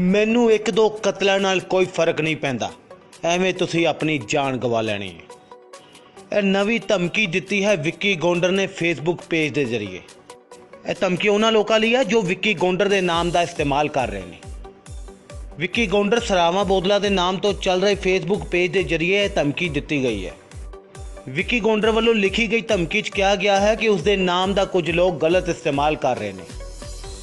ਮੈਨੂੰ ਇੱਕ ਦੋ ਕਤਲਾਂ ਨਾਲ ਕੋਈ ਫ਼ਰਕ ਨਹੀਂ ਪੈਂਦਾ। ਐਵੇਂ ਤੁਸੀਂ ਆਪਣੀ ਜਾਨ ਗਵਾ ਲੈਣੀ ਹੈ। ਇਹ ਨਵੀਂ ਧਮਕੀ ਦਿੱਤੀ ਹੈ ਵਿੱਕੀ ਗੋਂਡਰ ਨੇ ਫੇਸਬੁੱਕ ਪੇਜ ਦੇ ਜ਼ਰੀਏ। ਇਹ ਧਮਕੀ ਉਹਨਾਂ ਲੋਕਾਂ ਲਈ ਹੈ ਜੋ ਵਿੱਕੀ ਗੋਂਡਰ ਦੇ ਨਾਮ ਦਾ ਇਸਤੇਮਾਲ ਕਰ ਰਹੇ ਨੇ। ਵਿੱਕੀ ਗੋਂਡਰ ਸਰਾਵਾ ਬੋਦਲਾ ਦੇ ਨਾਮ ਤੋਂ ਚੱਲ ਰਹੇ ਫੇਸਬੁੱਕ ਪੇਜ ਦੇ ਜ਼ਰੀਏ ਇਹ ਧਮਕੀ ਦਿੱਤੀ ਗਈ ਹੈ। ਵਿੱਕੀ ਗੋਂਡਰ ਵੱਲੋਂ ਲਿਖੀ ਗਈ ਧਮਕੀ 'ਚ ਕਿਹਾ ਗਿਆ ਹੈ ਕਿ ਉਸ ਦੇ ਨਾਮ ਦਾ ਕੁਝ ਲੋਕ ਗਲਤ ਇਸਤੇਮਾਲ ਕਰ ਰਹੇ ਨੇ।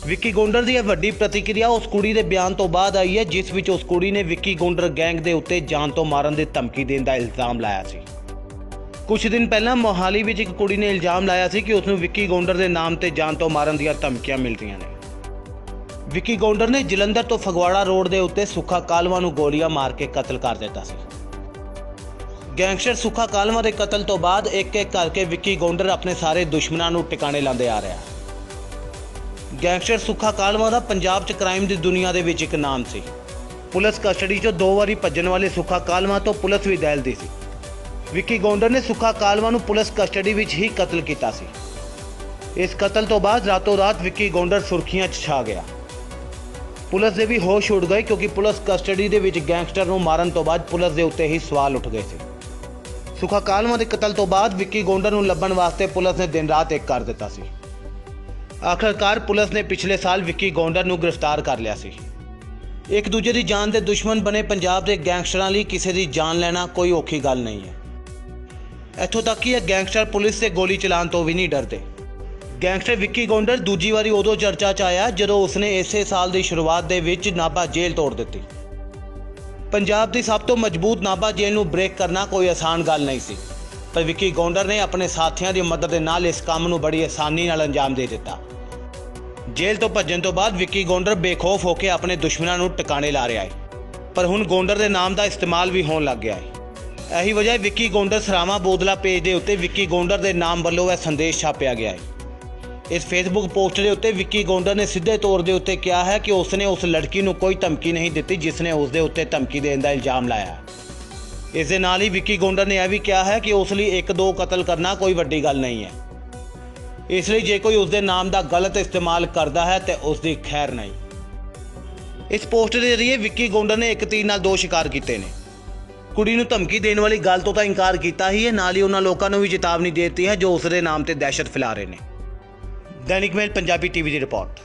ਵਿੱਕੀ ਗੋਂਡਰ ਦੀ ਇਹ ਵੱਡੀ ਪ੍ਰਤੀਕਿਰਿਆ ਉਸ ਕੁੜੀ ਦੇ ਬਿਆਨ ਤੋਂ ਬਾਅਦ ਆਈ ਹੈ, ਜਿਸ ਵਿੱਚ ਉਸ ਕੁੜੀ ਨੇ ਵਿੱਕੀ ਗੋਂਡਰ ਗੈਂਗ ਦੇ ਉੱਤੇ ਜਾਨ ਤੋਂ ਮਾਰਨ ਦੀ ਧਮਕੀ ਦੇਣ ਦਾ ਇਲਜ਼ਾਮ ਲਾਇਆ ਸੀ। ਕੁਝ ਦਿਨ ਪਹਿਲਾਂ ਮੋਹਾਲੀ ਵਿੱਚ ਇੱਕ ਕੁੜੀ ਨੇ ਇਲਜ਼ਾਮ ਲਾਇਆ ਸੀ ਕਿ ਉਸ ਨੂੰ ਵਿੱਕੀ ਗੋਂਡਰ ਦੇ ਨਾਮ ਤੇ ਜਾਨ ਤੋਂ ਮਾਰਨ ਦੀਆਂ ਧਮਕੀਆਂ ਮਿਲਦੀਆਂ ਨੇ। ਵਿੱਕੀ ਗੋਂਡਰ ਨੇ ਜਲੰਧਰ ਤੋਂ ਫਗਵਾੜਾ ਰੋਡ ਦੇ ਉੱਤੇ ਸੁੱਖਾ ਕਾਲਵਾ ਨੂੰ ਗੋਲੀਆਂ ਮਾਰ ਕੇ ਕਤਲ ਕਰ ਦਿੱਤਾ ਸੀ। ਗੈਂਗਸਟਰ ਸੁੱਖਾ ਕਾਲਵਾ ਦੇ ਕਤਲ ਤੋਂ ਬਾਅਦ ਇੱਕ ਇੱਕ ਕਰਕੇ ਵਿੱਕੀ ਗੋਂਡਰ ਆਪਣੇ ਸਾਰੇ ਦੁਸ਼ਮਣਾਂ ਨੂੰ ਟਿਕਾਣੇ ਲਾਉਂਦੇ ਆ ਰਿਹਾ। ਗੈਂਗਸਟਰ ਸੁੱਖਾ ਕਾਲਵਾ ਦਾ ਪੰਜਾਬ 'ਚ ਕ੍ਰਾਈਮ ਦੀ ਦੁਨੀਆ ਦੇ ਵਿੱਚ ਇੱਕ ਨਾਮ ਸੀ। ਪੁਲਿਸ ਕਸਟਡੀ 'ਚੋਂ ਦੋ ਵਾਰੀ ਭੱਜਣ ਵਾਲੇ ਸੁੱਖਾ ਕਾਲਵਾ ਤੋਂ ਪੁਲਿਸ ਵੀ ਦਹਿਲਦੀ ਸੀ। ਵਿੱਕੀ ਗੋਂਡਰ ਨੇ ਸੁੱਖਾ ਕਾਲਵਾ ਨੂੰ ਪੁਲਿਸ ਕਸਟਡੀ ਵਿੱਚ ਹੀ ਕਤਲ ਕੀਤਾ ਸੀ। ਇਸ ਕਤਲ ਤੋਂ ਬਾਅਦ ਰਾਤੋਂ ਰਾਤ ਵਿੱਕੀ ਗੋਂਡਰ ਸੁਰਖੀਆਂ 'ਚ ਛਾ ਗਿਆ। ਪੁਲਿਸ ਦੇ ਵੀ ਹੋਸ਼ ਉੱਡ ਗਏ ਕਿਉਂਕਿ ਪੁਲਿਸ ਕਸਟਡੀ ਦੇ ਵਿੱਚ ਗੈਂਗਸਟਰ ਨੂੰ ਮਾਰਨ ਤੋਂ ਬਾਅਦ ਪੁਲਿਸ ਦੇ ਉੱਤੇ ਹੀ ਸਵਾਲ ਉੱਠ ਗਏ ਸੀ। ਸੁੱਖਾ ਕਾਲਵਾ ਦੇ ਕਤਲ ਤੋਂ ਬਾਅਦ ਵਿੱਕੀ ਗੋਂਡਰ ਨੂੰ ਲੱਭਣ ਵਾਸਤੇ ਪੁਲਿਸ ਨੇ ਦਿਨ ਰਾਤ ਇੱਕ ਕਰ ਦਿੱਤਾ ਸੀ। ਆਖਰਕਾਰ ਪੁਲਿਸ ਨੇ ਪਿਛਲੇ ਸਾਲ ਵਿੱਕੀ ਗੌਂਡਰ ਨੂੰ ਗ੍ਰਿਫਤਾਰ ਕਰ ਲਿਆ ਸੀ। ਇੱਕ ਦੂਜੇ ਦੀ ਜਾਨ ਦੇ ਦੁਸ਼ਮਣ ਬਣੇ ਪੰਜਾਬ ਦੇ ਗੈਂਗਸਟਰਾਂ ਲਈ ਕਿਸੇ ਦੀ ਜਾਨ ਲੈਣਾ ਕੋਈ ਔਖੀ ਗੱਲ ਨਹੀਂ ਹੈ। ਇੱਥੋਂ ਤੱਕ ਕਿ ਇਹ ਗੈਂਗਸਟਰ ਪੁਲਿਸ ਤੇ ਗੋਲੀ ਚਲਾਉਣ ਤੋਂ ਵੀ ਨਹੀਂ ਡਰਦੇ। ਗੈਂਗਸਟਰ ਵਿੱਕੀ ਗੌਂਡਰ ਦੂਜੀ ਵਾਰੀ ਉਦੋਂ ਚਰਚਾ 'ਚ ਆਇਆ ਜਦੋਂ ਉਸਨੇ ਇਸੇ ਸਾਲ ਦੀ ਸ਼ੁਰੂਆਤ ਦੇ ਵਿੱਚ ਨਾਭਾ ਜੇਲ੍ਹ ਤੋੜ ਦਿੱਤੀ। ਪੰਜਾਬ ਦੀ ਸਭ ਤੋਂ ਮਜ਼ਬੂਤ ਨਾਭਾ ਜੇਲ੍ਹ ਨੂੰ ਬ੍ਰੇਕ ਕਰਨਾ ਕੋਈ ਆਸਾਨ ਗੱਲ ਨਹੀਂ ਸੀ। ਪਰ ਵਿੱਕੀ ਗੋਂਡਰ ਨੇ ਆਪਣੇ ਸਾਥੀਆਂ ਦੀ ਮਦਦ ਦੇ ਨਾਲ ਇਸ ਕੰਮ ਨੂੰ ਬੜੀ ਆਸਾਨੀ ਨਾਲ ਅੰਜਾਮ ਦੇ ਦਿੱਤਾ। ਜੇਲ੍ਹ ਤੋਂ ਭੱਜਣ ਤੋਂ ਬਾਅਦ ਵਿੱਕੀ ਗੋਂਡਰ ਬੇਖੌਫ ਹੋ ਕੇ ਆਪਣੇ ਦੁਸ਼ਮਣਾਂ ਨੂੰ ਟਿਕਾਣੇ ਲਾ ਰਿਹਾ ਹੈ, ਪਰ ਹੁਣ ਗੋਂਡਰ ਦੇ ਨਾਮ ਦਾ ਇਸਤੇਮਾਲ ਵੀ ਹੋਣ ਲੱਗ ਗਿਆ ਹੈ। ਇਹੀ ਵਜ੍ਹਾ ਹੈ ਵਿੱਕੀ ਗੋਂਡਰ ਸਰਾਵਾ ਬੋਦਲਾ ਪੇਜ ਦੇ ਉੱਤੇ ਵਿੱਕੀ ਗੋਂਡਰ ਦੇ ਨਾਮ ਵੱਲੋਂ ਇਹ ਸੰਦੇਸ਼ ਛਾਪਿਆ ਗਿਆ ਹੈ। ਇਸ ਫੇਸਬੁੱਕ ਪੋਸਟ ਦੇ ਉੱਤੇ ਵਿੱਕੀ ਗੋਂਡਰ ਨੇ ਸਿੱਧੇ ਤੌਰ ਦੇ ਉੱਤੇ ਕਿਹਾ ਹੈ ਕਿ ਉਸਨੇ ਉਸ ਲੜਕੀ ਨੂੰ ਕੋਈ ਧਮਕੀ ਨਹੀਂ ਦਿੱਤੀ ਜਿਸ ਨੇ ਉਸ ਦੇ ਉੱਤੇ ਧਮਕੀ ਦੇਣ ਦਾ ਇਲਜ਼ਾਮ ਲਾਇਆ। ਇਸ ਦੇ ਨਾਲ ਹੀ ਵਿੱਕੀ ਗੋਂਡਰ ਨੇ ਇਹ ਵੀ ਕਿਹਾ ਹੈ ਕਿ ਉਸ ਲਈ ਇੱਕ ਦੋ ਕਤਲ ਕਰਨਾ ਕੋਈ ਵੱਡੀ ਗੱਲ ਨਹੀਂ ਹੈ। ਇਸ ਲਈ ਜੇ ਕੋਈ ਉਸ ਦੇ ਨਾਮ ਦਾ ਗਲਤ ਇਸਤੇਮਾਲ ਕਰਦਾ ਹੈ ਤੇ ਉਸ ਦੀ ਖੈਰ ਨਹੀਂ। ਇਸ ਪੋਸਟ ਦੇ ਜ਼ਰੀਏ ਵਿੱਕੀ ਗੋਂਡਰ ਨੇ ਇੱਕ ਤੀਰ ਨਾਲ ਦੋ ਸ਼ਿਕਾਰ ਕੀਤੇ ਨੇ। ਕੁੜੀ ਨੂੰ ਧਮਕੀ ਦੇਣ ਵਾਲੀ ਗੱਲ ਤੋਂ ਤਾਂ ਇਨਕਾਰ ਕੀਤਾ ਹੀ ਹੈ, ਨਾਲ ਹੀ ਉਹਨਾਂ ਲੋਕਾਂ ਨੂੰ ਵੀ ਚੇਤਾਵਨੀ ਦੇ ਦਿੱਤੀ ਹੈ ਜੋ ਉਸ ਦੇ ਨਾਮ ਤੇ ਦਹਿਸ਼ਤ ਫੈਲਾ ਰਹੇ ਨੇ। ਦੈਨਿਕ ਮੇਲ, ਪੰਜਾਬੀ ਟੀਵੀ ਦੀ ਰਿਪੋਰਟ।